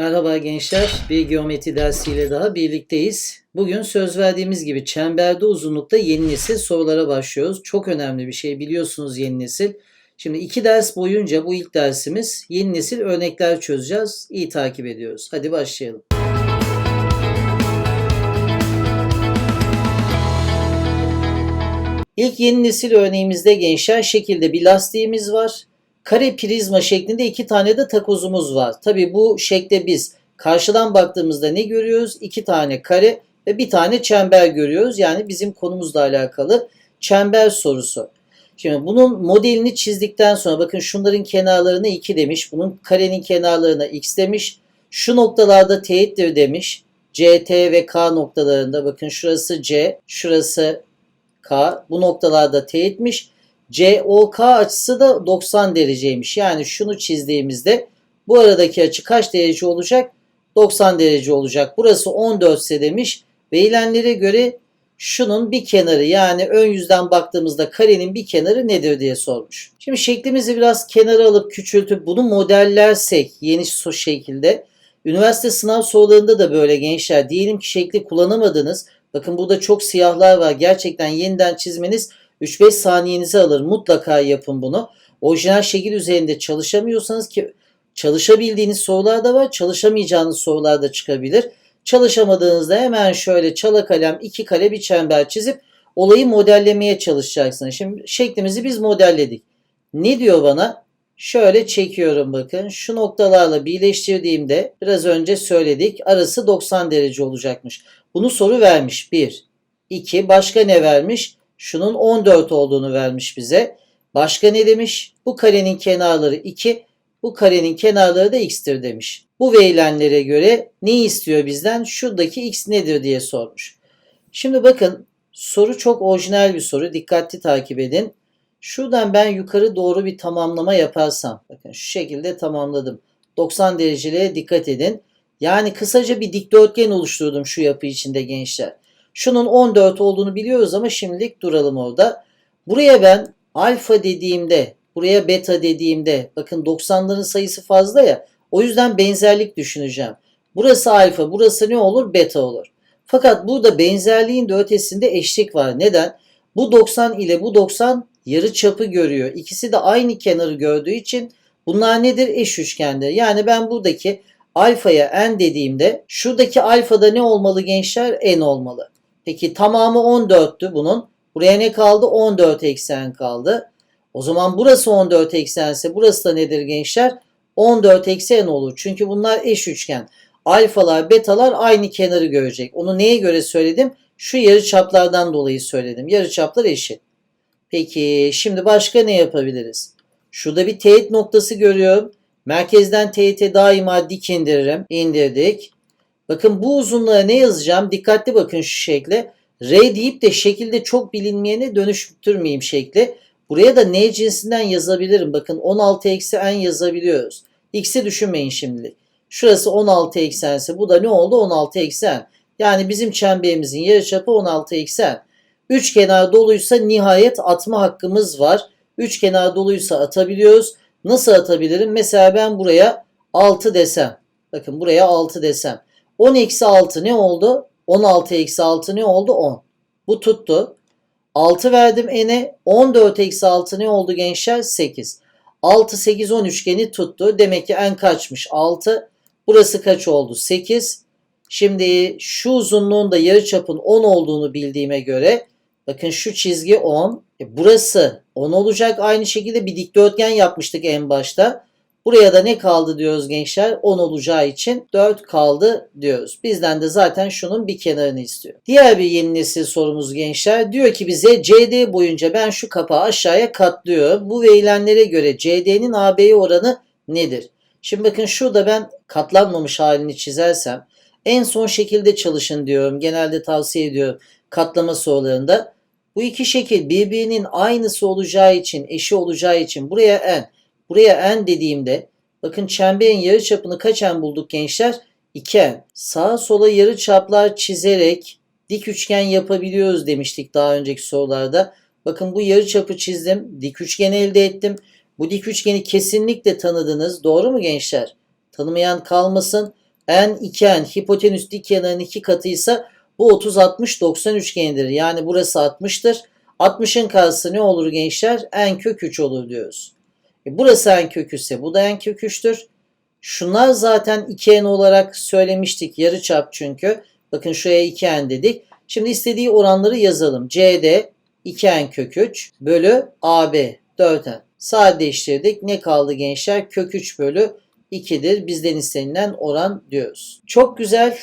Merhaba gençler, bir geometri dersiyle daha birlikteyiz. Bugün söz verdiğimiz gibi çemberde uzunlukta yeni nesil sorulara başlıyoruz. Çok önemli bir şey biliyorsunuz yeni nesil. Şimdi iki ders boyunca bu ilk dersimiz yeni nesil örnekler çözeceğiz. İyi takip ediyoruz. Hadi başlayalım. İlk yeni nesil örneğimizde gençler şekilde bir lastiğimiz var. Kare prizma şeklinde iki tane de takozumuz var. Tabi bu şekle biz karşıdan baktığımızda ne görüyoruz? İki tane kare ve bir tane çember görüyoruz. Yani bizim konumuzla alakalı çember sorusu. Şimdi bunun modelini çizdikten sonra bakın şunların kenarlarına 2 demiş. Bunun karenin kenarlarına x demiş. Şu noktalarda teğettir demiş. C, T ve K noktalarında bakın şurası C, şurası K. Bu noktalarda teğetmiş. COK açısı da 90 dereceymiş. Yani şunu çizdiğimizde bu aradaki açı kaç derece olacak? 90 derece olacak. Burası 14 ise demiş. Verilenlere göre şunun bir kenarı yani ön yüzden baktığımızda karenin bir kenarı nedir diye sormuş. Şimdi şeklimizi biraz kenara alıp küçültüp bunu modellersek yeni şekilde üniversite sınav sorularında da böyle gençler diyelim ki şekli kullanamadınız. Bakın burada çok siyahlar var. Gerçekten yeniden çizmeniz 3-5 saniyenizi alır. Mutlaka yapın bunu. Orijinal şekil üzerinde çalışamıyorsanız ki çalışabildiğiniz sorular da var. Çalışamayacağınız sorular da çıkabilir. Çalışamadığınızda hemen şöyle çala kalem iki kare bir çember çizip olayı modellemeye çalışacaksınız. Şimdi şeklimizi biz modelledik. Ne diyor bana? Şöyle çekiyorum bakın. Şu noktalarla birleştirdiğimde biraz önce söyledik. Arası 90 derece olacakmış. Bunu soru vermiş. 1. 2. Başka ne vermiş? Şunun 14 olduğunu vermiş bize. Başka ne demiş? Bu karenin kenarları 2. Bu karenin kenarları da x'tir demiş. Bu verilenlere göre ne istiyor bizden? Şuradaki x nedir diye sormuş. Şimdi bakın soru çok orijinal bir soru. Dikkatli takip edin. Şuradan ben yukarı doğru bir tamamlama yaparsam. Bakın şu şekilde tamamladım. 90 dereceliğe dikkat edin. Yani kısaca bir dikdörtgen oluşturdum şu yapı içinde gençler. Şunun 14 olduğunu biliyoruz ama şimdilik duralım orada. Buraya ben alfa dediğimde, buraya beta dediğimde bakın 90'ların sayısı fazla ya. O yüzden benzerlik düşüneceğim. Burası alfa, burası ne olur? Beta olur. Fakat burada benzerliğin de ötesinde eşlik var. Neden? Bu 90 ile bu 90 yarı çapı görüyor. İkisi de aynı kenarı gördüğü için bunlar nedir? Eş üçgendir. Yani ben buradaki alfaya n dediğimde şuradaki alfada ne olmalı gençler? n olmalı. Peki tamamı 14'tü bunun. Buraya ne kaldı? 14 eksen kaldı. O zaman burası 14 eksense burası da nedir gençler? 14 eksen olur. Çünkü bunlar eş üçgen. Alfalar, betalar aynı kenarı görecek. Onu neye göre söyledim? Şu yarı çaplardan dolayı söyledim. Yarı çaplar eşit. Peki şimdi başka ne yapabiliriz? Şurada bir teğet noktası görüyorum. Merkezden teğete daima dik indiririm. İndirdik. Bakın bu uzunluğa ne yazacağım? Dikkatli bakın şu şekle. R deyip de şekilde çok bilinmeyene dönüştürmeyeyim şekli. Buraya da N cinsinden yazabilirim. Bakın 16 eksi N yazabiliyoruz. X'i düşünmeyin şimdilik. Şurası 16 eksense bu da ne oldu? 16 eksen. Yani bizim çemberimizin yarıçapı 16 eksen. Üç kenar doluysa nihayet atma hakkımız var. Üç kenar doluysa atabiliyoruz. Nasıl atabilirim? Mesela ben buraya 6 desem. Bakın buraya 6 desem. 10 eksi 6 ne oldu? 16 eksi 6 ne oldu? 10. Bu tuttu. 6 verdim n'e. 14 eksi 6 ne oldu gençler? 8. 6, 8, 10 üçgeni tuttu. Demek ki n kaçmış? 6. Burası kaç oldu? 8. Şimdi şu uzunluğun da yarıçapın 10 olduğunu bildiğime göre bakın şu çizgi 10. E burası 10 olacak. Aynı şekilde bir dikdörtgen yapmıştık en başta. Buraya da ne kaldı diyoruz gençler? 10 olacağı için 4 kaldı diyoruz. Bizden de zaten şunun bir kenarını istiyor. Diğer bir yeni nesil sorumuz gençler. Diyor ki bize CD boyunca ben şu kapağı aşağıya katlıyorum. Bu verilenlere göre CD'nin AB'ye oranı nedir? Şimdi bakın şurada ben katlanmamış halini çizersem en son şekilde çalışın diyorum. Genelde tavsiye ediyorum katlama sorularında. Bu iki şekil birbirinin aynısı olacağı için, eşi olacağı için buraya n, buraya n dediğimde bakın çemberin yarı çapını kaç n bulduk gençler? 2n. Sağa sola yarı çaplar çizerek dik üçgen yapabiliyoruz demiştik daha önceki sorularda. Bakın bu yarı çapı çizdim. Dik üçgen elde ettim. Bu dik üçgeni kesinlikle tanıdınız. Doğru mu gençler? Tanımayan kalmasın. En 2n hipotenüs dik kenarın iki katıysa bu 30 60 90 üçgenidir. Yani burası 60'tır. 60'ın karşısı ne olur gençler? En kök 3 olur diyoruz. E burası en kök 3 ise bu da en kök 3'tür. Şunlar zaten 2n olarak söylemiştik. Yarıçap çünkü. Bakın şuraya 2n dedik. Şimdi istediği oranları yazalım. CD 2n kök 3 bölü AB 4n. Sadeleştirdik. Ne kaldı gençler? Kök 3 bölü 2'dir. Bizden istenilen oran diyoruz. Çok güzel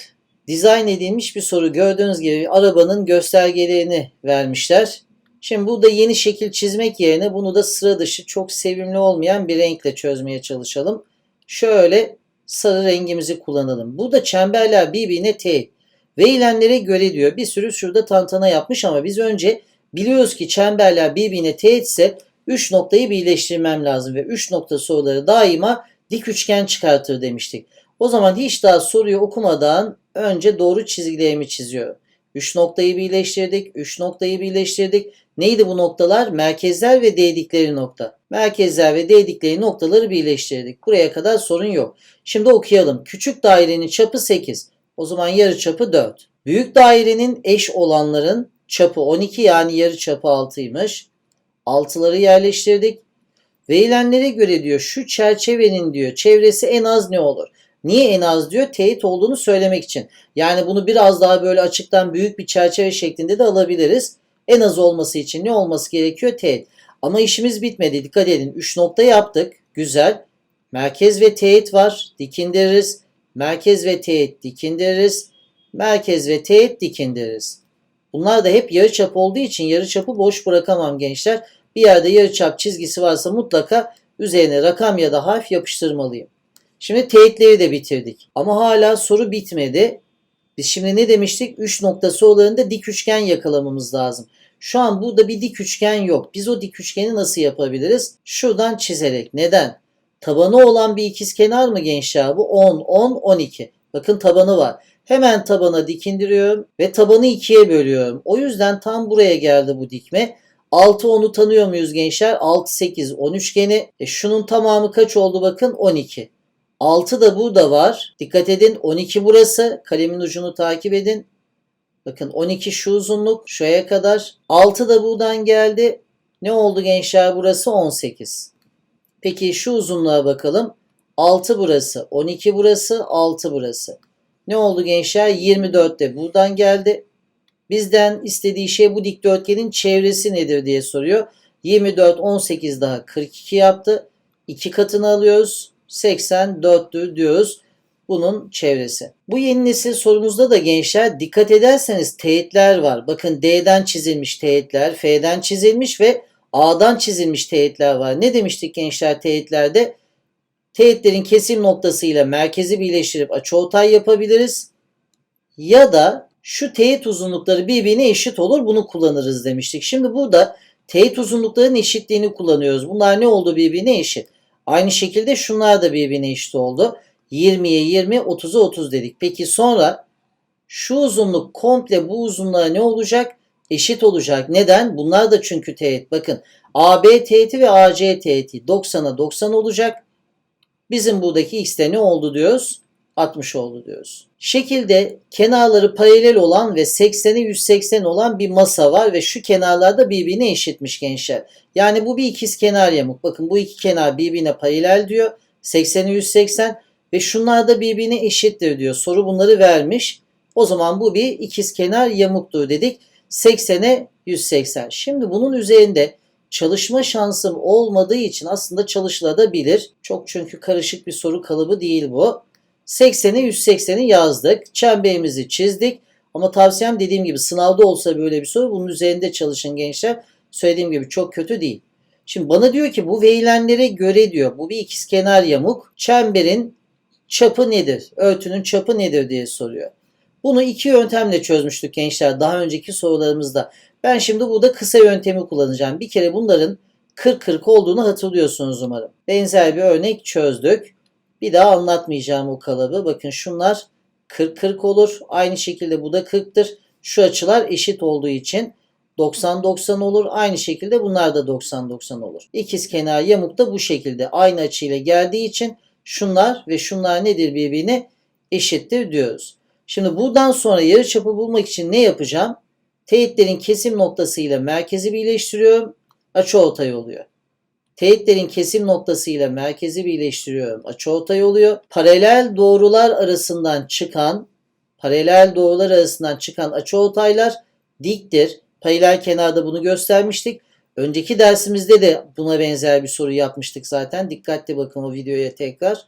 dizayn edilmiş bir soru. Gördüğünüz gibi arabanın göstergelerini vermişler. Şimdi burada yeni şekil çizmek yerine bunu da sıra dışı çok sevimli olmayan bir renkle çözmeye çalışalım. Şöyle sarı rengimizi kullanalım. Burada çemberler birbirine teğet. Verilenlere göre diyor bir sürü şurada tantana yapmış ama biz önce biliyoruz ki çemberler birbirine teğetse 3 noktayı birleştirmem lazım ve 3 nokta soruları daima dik üçgen çıkartır demiştik. O zaman hiç daha soruyu okumadan önce doğru çizgilerimi çiziyorum. 3 noktayı birleştirdik, 3 noktayı birleştirdik. Neydi bu noktalar? Merkezler ve değdikleri nokta. Merkezler ve değdikleri noktaları birleştirdik. Buraya kadar sorun yok. Şimdi okuyalım. Küçük dairenin çapı 8. O zaman yarı çapı 4. Büyük dairenin eş olanların çapı 12 yani yarı çapı 6'ymış. Altıları yerleştirdik. Verilenlere göre diyor şu çerçevenin diyor çevresi en az ne olur? Niye en az diyor? Teyit olduğunu söylemek için. Yani bunu biraz daha böyle açıktan büyük bir çerçeve şeklinde de alabiliriz. En az olması için ne olması gerekiyor? Teyit. Ama işimiz bitmedi. Dikkat edin. 3 nokta yaptık. Güzel. Merkez ve teyit var. Dikindiririz. Merkez ve teyit dikindiririz. Merkez ve teyit dikindiririz. Bunlar da hep yarıçap olduğu için yarıçapı boş bırakamam gençler. Bir yerde yarıçap çizgisi varsa mutlaka üzerine rakam ya da harf yapıştırmalıyım. Şimdi teyitleri de bitirdik. Ama hala soru bitmedi. Biz şimdi ne demiştik? 3 noktası olanında dik üçgen yakalamamız lazım. Şu an burada bir dik üçgen yok. Biz o dik üçgeni nasıl yapabiliriz? Şuradan çizerek. Neden? Tabanı olan bir ikizkenar mı gençler bu? 10, 10, 12. Bakın tabanı var. Hemen tabana dikindiriyorum ve tabanı ikiye bölüyorum. O yüzden tam buraya geldi bu dikme. 6 10'u tanıyor muyuz gençler? 6 8 10 üçgeni. E şunun tamamı kaç oldu bakın? 12. 6 da burada var. Dikkat edin 12 burası. Kalemin ucunu takip edin. Bakın 12 şu uzunluk şuraya kadar. 6 da buradan geldi. Ne oldu gençler burası 18. Peki şu uzunluğa bakalım. 6 burası, 12 burası, 6 burası. Ne oldu gençler? 24 de buradan geldi. Bizden istediği şey bu dikdörtgenin çevresi nedir diye soruyor. 24, 18 daha 42 yaptı. 2 katını alıyoruz. 84'tür diyoruz bunun çevresi. Bu yeni nesil sorumuzda da gençler dikkat ederseniz teyitler var. Bakın D'den çizilmiş teyitler, F'den çizilmiş ve A'dan çizilmiş teyitler var. Ne demiştik gençler teyitlerde? Teyitlerin kesim noktasıyla merkezi birleştirip açıortay yapabiliriz. Ya da şu teyit uzunlukları birbirine eşit olur bunu kullanırız demiştik. Şimdi burada teyit uzunluklarının eşitliğini kullanıyoruz. Bunlar ne oldu birbirine eşit? Aynı şekilde şunlar da birbirine eşit oldu. 20'ye 20, 30'a 30 dedik. Peki sonra şu uzunluk komple bu uzunluğa ne olacak? Eşit olacak. Neden? Bunlar da çünkü teğet. Bakın AB teğeti ve AC teğeti 90'a 90 olacak. Bizim buradaki x'te ne oldu diyoruz? 60 oldu diyoruz. Şekilde kenarları paralel olan ve 80'e 180 olan bir masa var ve şu kenarlarda birbirine eşitmiş gençler. Yani bu bir ikiz kenar yamuk. Bakın bu iki kenar birbirine paralel diyor. 80'e 180 ve şunlar da birbirine eşittir diyor. Soru bunları vermiş. O zaman bu bir ikiz kenar yamuktur dedik. 80'e 180. Şimdi bunun üzerinde çalışma şansım olmadığı için aslında çalışılabilir. Çok çünkü karışık bir soru kalıbı değil bu. 80'e 180'i yazdık. Çemberimizi çizdik. Ama tavsiyem dediğim gibi sınavda olsa böyle bir soru bunun üzerinde çalışın gençler. Söylediğim gibi çok kötü değil. Şimdi bana diyor ki bu verilenlere göre diyor bu bir ikizkenar yamuk. Çemberin çapı nedir? Örtünün çapı nedir diye soruyor. Bunu iki yöntemle çözmüştük gençler daha önceki sorularımızda. Ben şimdi burada kısa yöntemi kullanacağım. Bir kere bunların 40-40 olduğunu hatırlıyorsunuz umarım. Benzer bir örnek çözdük. Bir daha anlatmayacağım o kalıbı. Bakın şunlar 40-40 olur. Aynı şekilde bu da 40'tır. Şu açılar eşit olduğu için 90-90 olur. Aynı şekilde bunlar da 90-90 olur. İkiz kenar yamuk da bu şekilde aynı açıyla geldiği için şunlar ve şunlar nedir birbirine? eşittir diyoruz. Şimdi buradan sonra yarıçapı bulmak için ne yapacağım? Teğetlerin kesim noktası ile merkezi birleştiriyorum. Açıortay oluyor. Teğetlerin kesim noktası ile merkezi birleştiriyorum. Açıortay oluyor. Paralel doğrular arasından çıkan paralel doğrular arasından çıkan açıortaylar diktir. Paralel kenarda bunu göstermiştik. Önceki dersimizde de buna benzer bir soru yapmıştık zaten. Dikkatli bakın o videoya tekrar.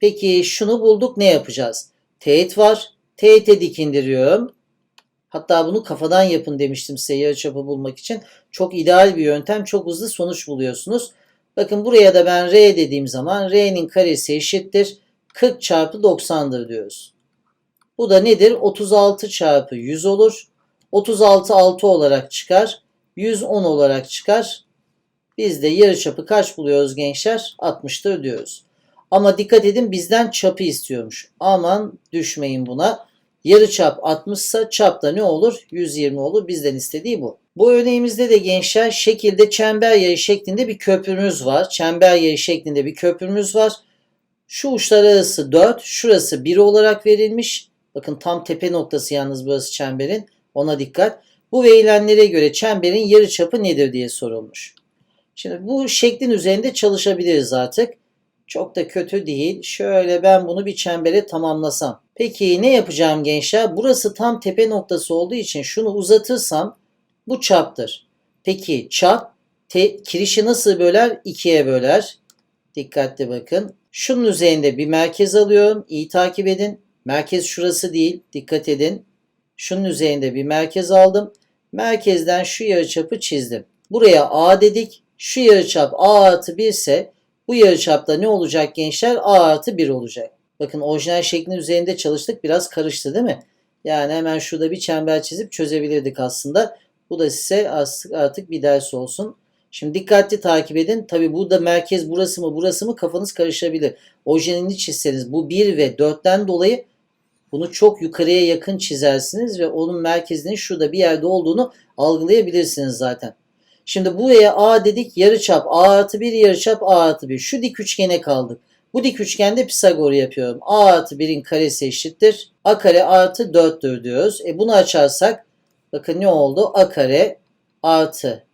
Peki şunu bulduk ne yapacağız? Teğet var. Teğete dik. Hatta bunu kafadan yapın demiştim size yarıçapı bulmak için. Çok ideal bir yöntem. Çok hızlı sonuç buluyorsunuz. Bakın buraya da ben R dediğim zaman R'nin karesi eşittir. 40 çarpı 90'dır diyoruz. Bu da nedir? 36 çarpı 100 olur. 36 6 olarak çıkar. 110 olarak çıkar. Biz de yarıçapı kaç buluyoruz gençler? 60'tır diyoruz. Ama dikkat edin bizden çapı istiyormuş. Aman düşmeyin buna. Yarı çap 60 ise çap da ne olur? 120 olur. Bizden istediği bu. Bu örneğimizde de gençler şekilde çember yayı şeklinde bir köprümüz var. Çember yayı şeklinde bir köprümüz var. Şu uçlar arası 4, şurası 1 olarak verilmiş. Bakın tam tepe noktası yalnız burası çemberin. Ona dikkat. Bu verilenlere göre çemberin yarı çapı nedir diye sorulmuş. Şimdi bu şeklin üzerinde çalışabiliriz artık. Çok da kötü değil. Şöyle ben bunu bir çembere tamamlasam. Peki ne yapacağım gençler? Burası tam tepe noktası olduğu için şunu uzatırsam bu çaptır. Peki çap te, kirişi nasıl böler? İkiye böler. Dikkatli bakın. Şunun üzerinde bir merkez alıyorum. İyi takip edin. Merkez şurası değil. Dikkat edin. Şunun üzerinde bir merkez aldım. Merkezden şu yarıçapı çizdim. Buraya A dedik. Şu yarıçap A artı 1 ise bu yarıçapta ne olacak gençler? A artı 1 olacak. Bakın orijinal şeklin üzerinde çalıştık. Biraz karıştı değil mi? Yani hemen şurada bir çember çizip çözebilirdik aslında. Bu da size artık bir ders olsun. Şimdi dikkatli takip edin. Tabi burada merkez burası mı burası mı kafanız karışabilir. Orijinalini çizseniz bu 1 ve 4'ten dolayı bunu çok yukarıya yakın çizersiniz ve onun merkezinin şurada bir yerde olduğunu algılayabilirsiniz zaten. Şimdi buraya A dedik yarıçap A artı 1 yarıçap A artı 1. Şu dik üçgene kaldık. Bu dik üçgende Pisagor yapıyorum. A artı 1'in karesi eşittir. A kare artı 4'tür diyoruz. E bunu açarsak bakın ne oldu? A kare artı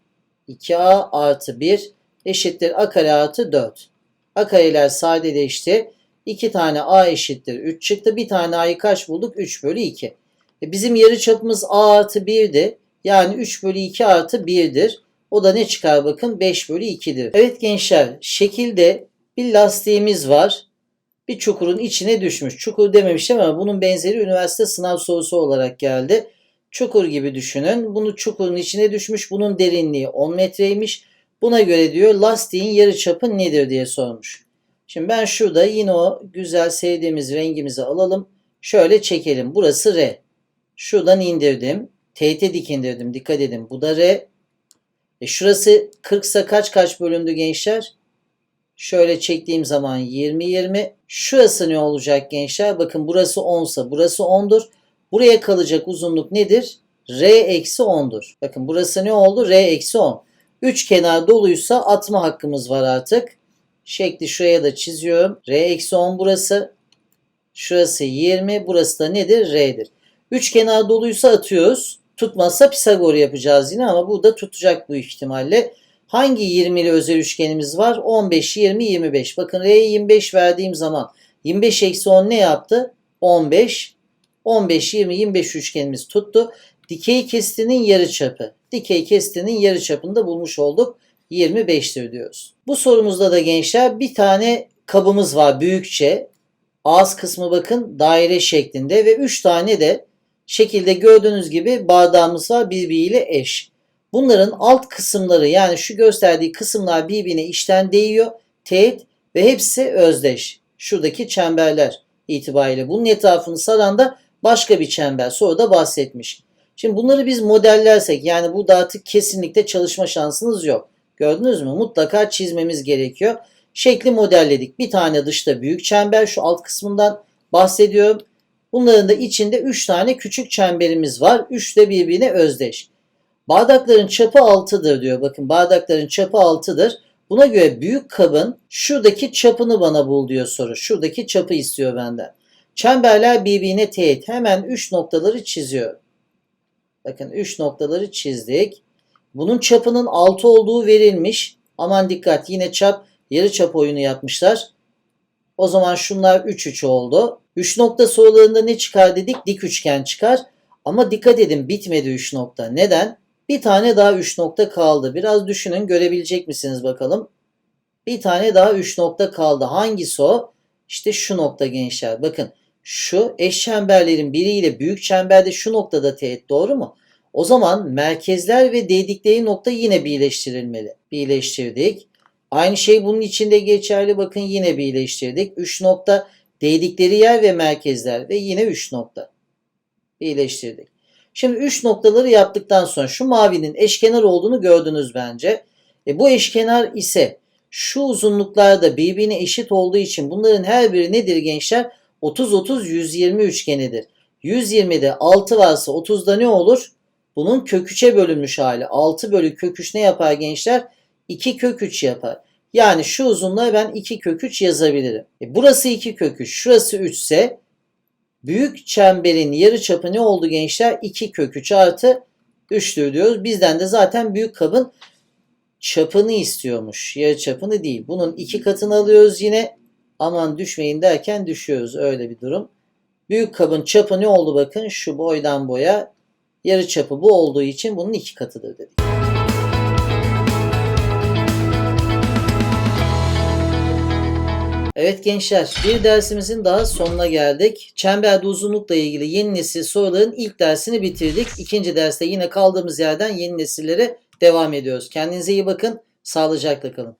2A artı 1 eşittir A kare artı 4. A kareler sadeleşti. 2 tane A eşittir 3 çıktı. Bir tane A'yı kaç bulduk? 3 bölü 2. E bizim yarı çapımız A artı 1'di. Yani 3 bölü 2 artı 1'dir. O da ne çıkar bakın 5 bölü 2'dir. Evet gençler şekilde bir lastiğimiz var. Bir çukurun içine düşmüş. Çukur dememiştim ama bunun benzeri üniversite sınav sorusu olarak geldi. Çukur gibi düşünün. Bunu çukurun içine düşmüş. Bunun derinliği 10 metreymiş. Buna göre diyor lastiğin yarı çapı nedir diye sormuş. Şimdi ben şurada yine o güzel sevdiğimiz rengimizi alalım. Şöyle çekelim. Burası R. Şuradan indirdim. T'te dik indirdim. Dikkat edin. Bu da R. E şurası 40 ise kaç kaç bölündü gençler? Şöyle çektiğim zaman 20 20. Şurası ne olacak gençler? Bakın burası 10 ise burası 10'dur. Buraya kalacak uzunluk nedir? R eksi 10'dur. Bakın burası ne oldu? R eksi 10. Üç kenar doluysa atma hakkımız var artık. Şekli şuraya da çiziyorum. R eksi 10 burası. Şurası 20. Burası da nedir? R'dir. Üç kenar doluysa atıyoruz. Tutmazsa Pisagor yapacağız yine ama burada tutacak bu ihtimalle. Hangi 20'li özel üçgenimiz var? 15, 20, 25. Bakın R'ye 25 verdiğim zaman 25 eksi 10 ne yaptı? 15. 15, 20, 25 üçgenimiz tuttu. Dikey kestinin yarı çapı. Dikey kestinin yarı çapını da bulmuş olduk. 25'tir diyoruz. Bu sorumuzda da gençler bir tane kabımız var büyükçe. Ağız kısmı bakın daire şeklinde ve 3 tane de şekilde gördüğünüz gibi bardağımız var birbiriyle eş. Bunların alt kısımları yani şu gösterdiği kısımlar birbirine içten değiyor. Teğet ve hepsi özdeş. Şuradaki çemberler itibariyle. Bunun etrafını saran da başka bir çember. Sonra da bahsetmiş. Şimdi bunları biz modellersek yani bu artık kesinlikle çalışma şansınız yok. Gördünüz mü? Mutlaka çizmemiz gerekiyor. Şekli modelledik. Bir tane dışta büyük çember şu alt kısmından bahsediyorum. Bunların da içinde 3 tane küçük çemberimiz var. 3 de birbirine özdeş. Bardakların çapı 6'dır diyor. Bakın bardakların çapı 6'dır. Buna göre büyük kabın şuradaki çapını bana bul diyor soru. Şuradaki çapı istiyor benden. Çemberler birbirine teğet. Hemen 3 noktaları çiziyorum. Bakın 3 noktaları çizdik. Bunun çapının 6 olduğu verilmiş. Aman dikkat yine çap yarı çap oyunu yapmışlar. O zaman şunlar 3 3 oldu. 3 nokta sorularında ne çıkar dedik? Dik üçgen çıkar. Ama dikkat edin bitmedi 3 nokta. Neden? Bir tane daha 3 nokta kaldı. Biraz düşünün görebilecek misiniz bakalım. Bir tane daha 3 nokta kaldı. Hangisi o? İşte şu nokta gençler. Bakın şu eş çemberlerin biriyle büyük çemberde şu noktada teğet doğru mu? O zaman merkezler ve değdikleri nokta yine birleştirilmeli. Birleştirdik. Aynı şey bunun içinde geçerli. Bakın yine birleştirdik. 3 nokta değdikleri yer ve merkezler ve yine 3 nokta. Birleştirdik. Şimdi 3 noktaları yaptıktan sonra şu mavinin eşkenar olduğunu gördünüz bence. E bu eşkenar ise şu uzunluklarda birbirine eşit olduğu için bunların her biri nedir gençler? 30-30-120 üçgenidir. 120'de 6 varsa 30'da ne olur? Bunun kök 3'e bölünmüş hali. 6 bölü kök 3 ne yapar gençler? 2 kök 3 yapar. Yani şu uzunluğa ben 2 kök 3 yazabilirim. E burası 2 kök 3, şurası 3 ise büyük çemberin yarıçapı ne oldu gençler? 2 kök 3 artı 3'tür diyoruz. Bizden de zaten büyük kabın çapını istiyormuş. Yarı çapını değil. Bunun iki katını alıyoruz yine. Aman düşmeyin derken düşüyoruz. Öyle bir durum. Büyük kabın çapı ne oldu bakın? Şu boydan boya yarı çapı bu olduğu için bunun iki katıdır dedik. Evet gençler bir dersimizin daha sonuna geldik. Çemberde uzunlukla ilgili yeni nesil soruların ilk dersini bitirdik. İkinci derste yine kaldığımız yerden yeni nesillere devam ediyoruz. Kendinize iyi bakın. Sağlıcakla kalın.